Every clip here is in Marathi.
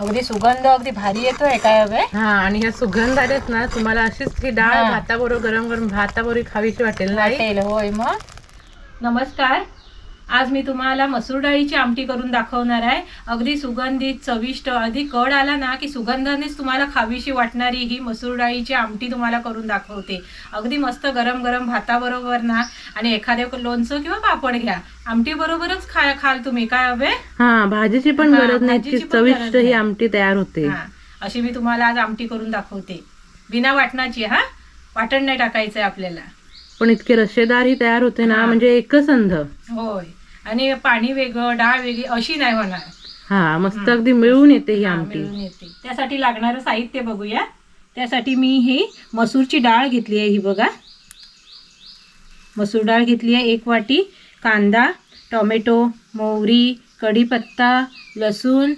अगदी सुगंध अगदी भारी येतोय काय हवे? हा आणि ह्या सुगंध आलेत ना तुम्हाला अशीच ही डाळ हा. भाताबरोबर गरम गरम भाताबरोबर खावीशी वाटेल नाही? वाटेल होय मग? नमस्कार. आज मी तुम्हाला मसूर डाळीची आमटी करून दाखवणार आहे. अगदी सुगंधित चविष्ट अगदी कड आला ना की सुगंधानेच तुम्हाला खावीशी वाटणारी ही मसूर डाळीची आमटी तुम्हाला करून दाखवते. अगदी मस्त गरम गरम भाताबरोबर ना आणि एखाद्या लोणचं किंवा पापड घ्या. आमटी बरोबरच खा खाल तुम्ही. काय हवे? हा भाजीची पण हा, गरज नाही. भाजीची चविष्ट ही नाही. आमटी तयार होते. हा. अशी मी तुम्हाला आज आमटी करून दाखवते. बिना वाटणाची हा? वाटण नाही टाकायचंय आपल्याला. पण इतके रशेदार ही तयार होते ना हा. म्हणजे एकच अंध. होय. आणि पाणी वेगळं डाळ वेगळी अशी नाही होणार. हा मस्त हम्म. अगदी मिळून येते ही हा, आमटी. मिळून येते. त्यासाठी लागणारं साहित्य बघूया. त्यासाठी मी ही मसूरची डाळ घेतली आहे ही बघा. मसूर डाळ घेतली आहे एक वाटी. कांदा टोमॅटो मोहरी कढीपत्ता लसूण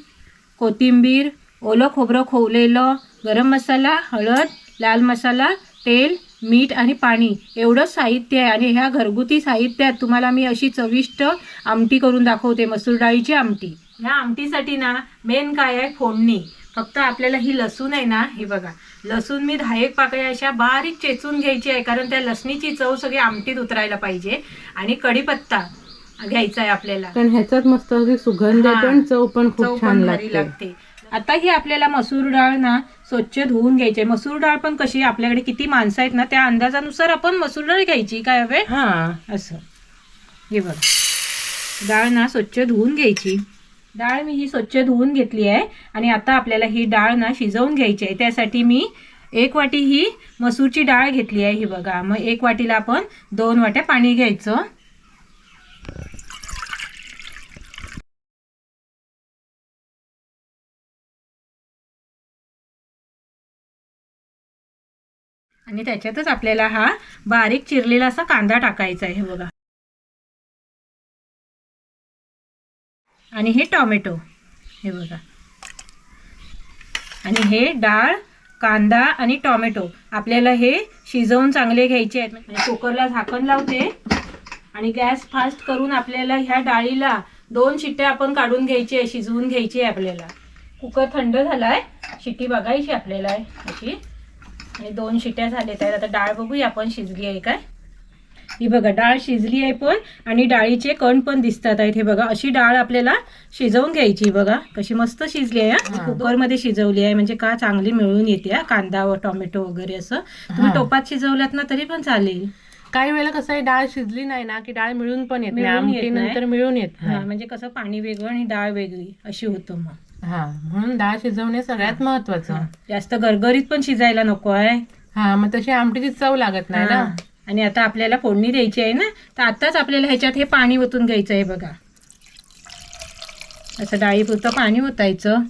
कोथिंबीर ओलं खोबरं खोवलेलं गरम मसाला हळद लाल मसाला तेल मीठ आणि पाणी. एवढंच साहित्य आहे आणि ह्या घरगुती साहित्यात तुम्हाला मी अशी चविष्ट आमटी करून दाखवते मसूर डाळीची आमटी. ह्या आमटीसाठी ना मेन काय आहे फोडणी. फक्त आपल्याला ही लसूण आहे ना ही बघा. लसूण मी दहा एक पाकळ्या अशा बारीक चेचून घ्यायची आहे कारण त्या लसणीची चव सगळी आमटीत उतरायला पाहिजे. आणि कढीपत्ता घ्यायचा आहे आपल्याला. कारण ह्याच्यात मस्त सुगंध. येतो आणि चव पण चव खूप छान पण भारी लागते. आता ही आपल्याला मसूर डाळ ना स्वच्छ धुवून घ्यायची आहे. मसूर डाळ पण कशी आपल्याकडे किती माणसं आहेत ना त्या अंदाजानुसार आपण मसूर डाळ घ्यायची काय हवे? हा. असं. हे बघ. डाळ ना स्वच्छ धुवून घ्यायची. डाळ मी ही स्वच्छ धुवून घेतली आहे आणि आता आपल्याला ही डाळ ना शिजवून घ्यायची आहे. त्यासाठी मी एक वाटी ही मसूरची डाळ घेतली आहे. ही बघा मग एक वाटीला आपण दोन वाट्या पाणी घ्यायचं. आणि त्याच्यातच आपल्याला हा बारीक चिरलेला असा कांदा टाकायचा आहे. हे बघा. आणि हे टॉमॅटो. हे बघा. आणि हे डाळ कांदा आणि टॉमॅटो. आपल्याला हे शिजवून चांगले घ्यायचे आहेत. म्हणजे कुकरला झाकण लावते आणि गॅस फास्ट करून आपल्याला ह्या डाळीला दोन शिट्ट्या आपण काढून घ्यायची आहे शिजवून घ्यायची आहे आपल्याला. कुकर थंड झालाय. शिट्टी बघायची आपल्याला अशी. आणि दोन शिट्ट्या झाल्या आहेत. आता डाळ बघूया आपण शिजली आहे काय. ही बघा डाळ शिजली आहे पण आणि डाळीचे कण पण दिसतात आहेत. हे बघा अशी डाळ आपल्याला शिजवून घ्यायची बघा. कशी मस्त शिजली आहे. कुकरमध्ये शिजवली आहे म्हणजे का चांगली मिळून येते कांदा व टोमॅटो वगैरे असं. तुम्ही. टोपात शिजवल्यात ना तरी पण चालेल. काही वेळेला कसं आहे डाळ शिजली नाही ना की डाळ मिळून पण येत नाही. नंतर मिळून येत नाही. म्हणजे कसं पाणी वेगळं आणि डाळ वेगळी अशी होतं मग. हा म्हणून डाळ शिजवणे सगळ्यात महत्वाचं. जास्त गरगरीत पण शिजायला नको आहे. हा मग तशी आमटीची चव लागत नाही ना. आणि आता आपल्याला फोडणी द्यायची आहे ना तर आताच आपल्याला ह्याच्यात हे पाणी ओतून घ्यायचं आहे बघा. असं डाळीपुरतं पाणी ओतायचं.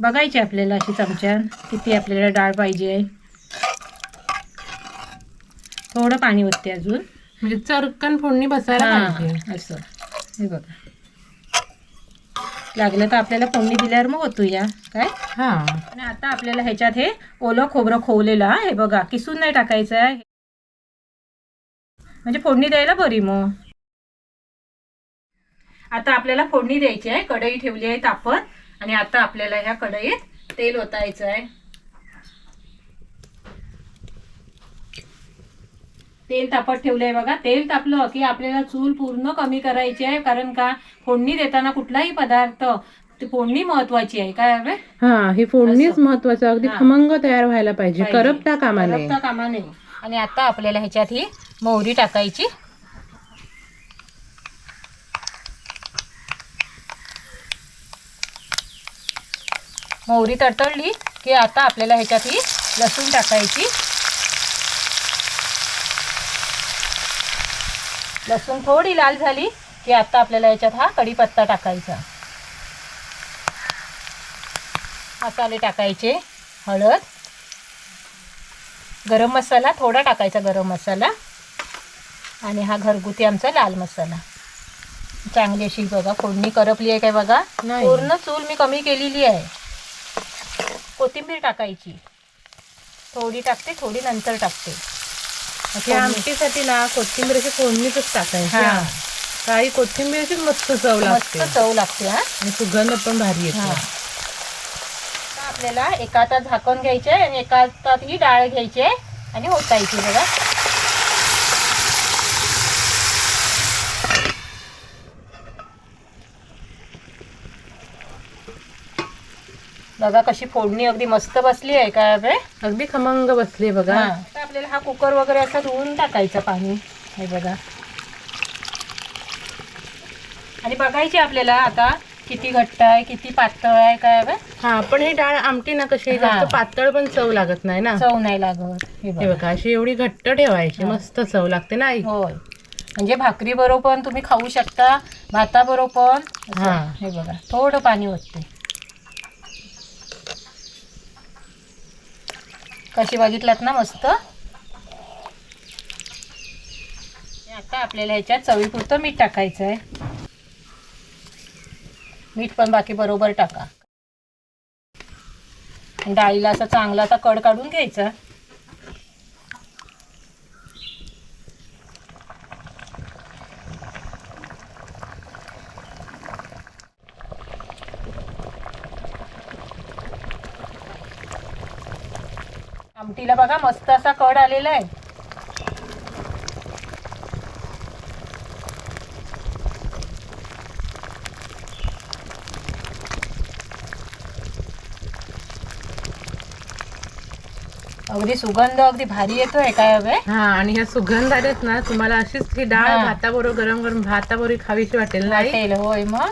बघायचे आपल्याला अशी चमच्यान किती आपल्याला डाळ पाहिजे. आहे थोडं पाणी ओतते अजून. म्हणजे चरकन फोडणी बसायला असं. हे बघा. लागलं तर आपल्याला फोडणी दिल्यावर मग ओतूया. काय? हा. आणि आता आपल्याला ह्याच्यात हे ओलं खोबरं खोवलेलं हे बघा. किसून नाही टाकायचं आहे. म्हणजे फोडणी द्यायला बरी मग. आता आपल्याला फोडणी द्यायची आहे. कढई ठेवली आहे तापत. आणि आता आपल्याला ह्या कढईत तेल ओतायचं आहे. तेल तापत ठेवलं आहे बघा. तेल तापलं की आपल्याला चूल पूर्ण कमी करायची आहे. कारण का फोडणी देताना कुठलाही पदार्थ ती फोडणी महत्वाची आहे. काय हवे? हा ही फोडणीच. महत्वाचं अगदी. खमंग तयार व्हायला पाहिजे. करपता कामा नये. करपता कामा नये. आणि आता आपल्याला ह्याच्यात ही मोहरी टाकायची. मोहरी तडतडली की आता आपल्याला ह्याच्यात ही लसूण टाकायची. लसूण थोडी लाल झाली की आता आपल्याला याच्यात हा कढीपत्ता टाकायचा. मसाले टाकायचे हळद गरम मसाला थोडा टाकायचा गरम मसाला. आणि हा घरगुती आमचा लाल मसाला. चांगली अशी बघा फोडणी करपली आहे काय बघा. पूर्ण चूल मी कमी केलेली आहे. कोथिंबीर टाकायची. थोडी टाकते थोडी नंतर टाकते. आमटीसाठी ना कोथिंबीरची फोडणीच टाकायची हा. काही कोथिंबीरची मस्त चव मस्त लागते चव लागते हा. आणि सुगंध पण भारी हा. येतो आपल्याला एका हातात झाकण घ्यायचे आणि एका हातात ही डाळ घ्यायची आणि ओतायची बघा. बघा कशी फोडणी अगदी मस्त बसली आहे काय बे अगदी खमंग बसली बघा. आपल्याला हा कुकर वगैरे असं धुवून टाकायचं पाणी. हे बघा. आणि बघायची आपल्याला आता किती घट्ट आहे किती पातळ आहे काय बे? हा पण ही डाळ आमटी ना कशी हा. पातळ पण चव लागत नाही ना. चव नाही लागत. हे हे बघा. बघा अशी एवढी घट्ट ठेवायची हा. मस्त चव लागते ना आई. होय. म्हणजे भाकरी बरोबर पण तुम्ही खाऊ शकता भाता बरोबर. पण हा. हे बघा थोडं पाणी ओतते. कशी बघितलात ना मस्त? आता आपल्याला ह्याच्यात चवीपुरतं मीठ टाकायचं आहे मीठ पण बाकी बरोबर टाका. डाळीला असा चांगला असा कड काढून घ्यायचा. आमटीला बघा मस्त असा कड आलेला आहे. अगदी सुगंध अगदी भारी येतोय काय हवे? हा आणि ह्या सुगंध आलेत ना तुम्हाला अशीच ही डाळ हा. भाताबरोबर गरम गरम भाताबरोबर खावीशी वाटेल ना आई? वाटेल होय मग.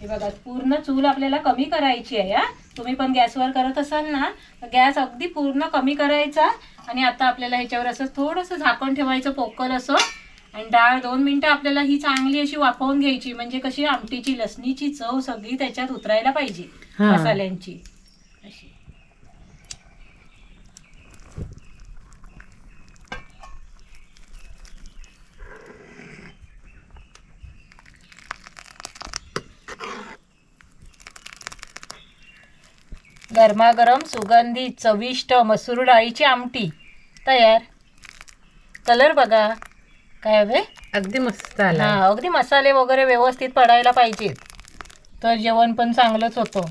हे बघा पूर्ण चूल आपल्याला कमी करायची आहे हा. तुम्ही पण गॅसवर करत असाल ना गॅस अगदी पूर्ण कमी करायचा. आणि आता आपल्याला ह्याच्यावर असं थोडंसं झाकण ठेवायचं पोकल असं. आणि डाळ दोन मिनिटं आपल्याला ही चांगली अशी वाफवून घ्यायची. म्हणजे कशी आमटीची लसणीची चव सगळी त्याच्यात उतरायला पाहिजे हा. मसाल्यांची. अशी. गरमागरम सुगंधित चविष्ट मसूर डाळीची आमटी. तयार. कलर बघा. काय हवे? अगदी मस्त आला हा अगदी मसाले वगैरे व्यवस्थित पडायला पाहिजेत तर जेवण पण चांगलंच होतं.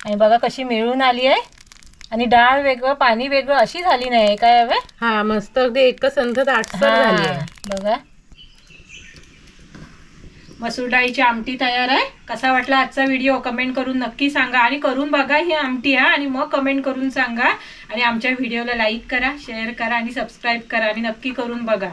आणि बघा कशी मिळून आली आहे. आणि डाळ वेगळं पाणी वेगळं अशी झाली नाही. काय हवे? हा मस्त अगदी एकच संध दाटसर झाली आहे. बघा. मसूर डाळीची आमटी तयार आहे. कसा वाटला आजचा व्हिडिओ? कमेंट करून नक्की सांगा. आणि करून बघा ही आमटी हा. आणि मग कमेंट करून सांगा. आणि आमच्या व्हिडिओला लाईक करा शेअर करा आणि सबस्क्राईब करा आणि नक्की करून बघा.